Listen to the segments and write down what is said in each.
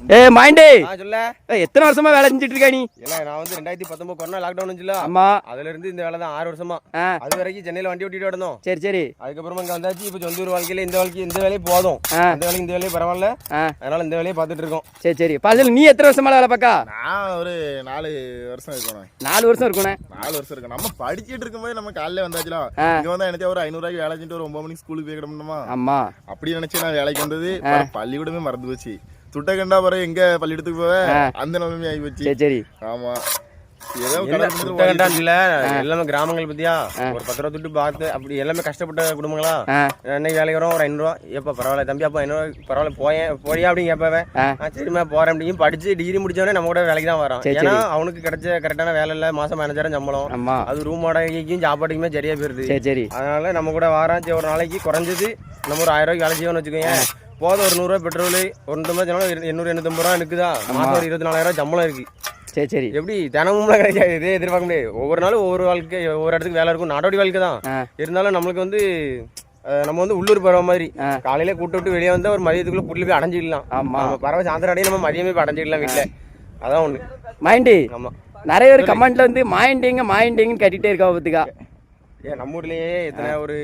ஏ ஏய், எத்தனை வருஷமா வேலை செஞ்சுட்டு இருக்கா நீ? இல்ல நான் வந்து ரெண்டாயிரத்தி பத்தொன்பது கொரோனா லாக்டவுன் வந்துச்சுல ஆமா. அதுல இருந்து இந்த வேலை தான் ஆறு வருஷமா. அது வரைக்கும் சென்னையில வண்டி ஓட்டிட்டு இருந்தோம் சரி சரி. அதுக்கப்புறமா இங்க வந்தாச்சு இப்போ சொந்த ஊர் வாழ்க்கையில இந்த வாழ்க்கை இந்த வேலையை போதும். இந்த வேலைக்கு இந்த வேலையை பரவாயில்ல. அதனால இந்த வேலையை பார்த்துட்டு இருக்கோம். சரி சரி. பாசல் நீ எத்தனை வருஷமா வேலை பார்க்கா? நான் ஒரு நாலு வருஷம் இருக்கணும். நாலு வருஷம் இருக்குண்ணே நாலு வருஷம் இருக்கும் நம்ம படிச்சிட்டு இருக்கும்போது நம்ம காலையில வந்தாச்சுல. இங்க வந்தா எனக்கு ஒரு ஐநூறு ரூபாய்க்கு வேலை செஞ்சுட்டு ஒரு ஒன்பது மணிக்கு ஸ்கூலுக்கு போய் கிடணுமா ஆமா. அப்படி நினைச்சு நான் வேலைக்கு வந்தது. பள்ளிக்கூடமே மறந்து போச்சு. துட்ட கண்டா பிறகு எங்க பள்ளிக்கூடத்துக்கு போவ? அந்த நிலைமை ஆகி போச்சு சரி சரி. ஆமா. எல்லாமே கிராமங்கள் பத்தியா? ஒரு பத்து ரூபா துட்டு பார்த்து அப்படி எல்லாமே கஷ்டப்பட்ட குடும்பங்களா? ஆ. இன்னைக்கு வேலைக்கு வரோம் ஒரு ஐநூறுவா எப்ப பரவாயில்ல தம்பி அப்பா ஐநூறு பரவாயில்ல போயேன் போறியா அப்படின்னு கேட்பவன் சரிம்மா போறேன் அப்படின்னு படிச்சு டிகிரி முடிச்சவனே நம்ம கூட வேலைக்கு தான் வரோம் சரி, ஏன்னா அவனுக்கு கிடைச்ச கரெக்டான வேலை இல்ல மாசம் பதினஞ்சாயிரம் சம்பளம். அது ரூம் வாடகைக்கும் சாப்பாட்டுக்குமே சரியா போயிருது. சரி சரி. அதனால நம்ம கூட வாரம் சரி, ஒரு நாளைக்கு குறைஞ்சது நம்ம ஒரு ஆயிரம் ரூபாய்க்கு வேலை செய்வோம்னு வச்சுக்கோங்க போதும் ஒரு நூறுரூவா பெட்ரோல் மாதிரி சொன்னாலும் எண்ணூறு எண்ணூத்தம்பது ரூபா இருக்குதா மாசம் ஒரு இருபத்தி நாலாயிரம் சம்பளம் இருக்கு. சரி சரி. எப்படி தினமும்லாம் கிடைக்காது இதே எதிர்பார்க்க முடியாது. ஒவ்வொரு நாளும் ஒவ்வொரு வாழ்க்கை ஒவ்வொரு இடத்துக்கு வேலை இருக்கும். நாடோடி வாழ்க்கை தான். இருந்தாலும் நம்மளுக்கு வந்து நம்ம வந்து உள்ளூர் பறவை மாதிரி. காலையில கூட்டு விட்டு வெளியே வந்தா ஒரு மதியத்துக்குள்ள புள்ளி போய் அடைஞ்சிடலாம் ஆமா. பறவை சாயந்தரம் அடையே நம்ம மதியமே போய் அடைஞ்சிடலாம் வீட்டில் அதான் ஒண்ணு. மைண்டி ஆமா. நிறைய பேர் கமெண்ட்ல வந்து மாயிண்டிங்க மாயிண்டிங்கன்னு கட்டிட்டே இருக்கா பத்துக்கா. ஏன் நம்ம ஊர்லயே எத்தனை ஒரு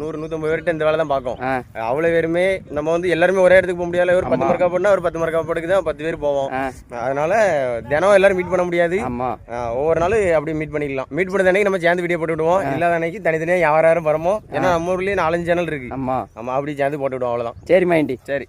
நூறு நூற்றம்பது பேர்கிட்ட இந்த வேலை தான் பார்க்கும். ஆ. அவ்வளோ பேருமே நம்ம வந்து எல்லாருமே ஒரே இடத்துக்கு போக முடியாது. ஒரு பத்து மரக்கா போனா ஒரு பத்து மரக்கா போட்டுக்கு தான் பத்து பேர் போவோம். அதனால தினம் எல்லாரும் மீட் பண்ண முடியாது. ஒவ்வொரு நாளும் அப்படி மீட் பண்ணிக்கலாம். மீட் பண்ண அன்னைக்கு நம்ம சேர்ந்து வீடியோ போட்டு விடுவோம் இல்லாத அன்னைக்கு தனித்தனியாக யார் யாரும் வரமோ? ஏன்னா நம்ம ஊர்லயே நாலஞ்சு சேனல் இருக்கு. ஆமா. நம்ம அப்படி சேர்ந்து போட்டு விடுவோம் அவ்வளோதான் சரி மைண்டி. சரி.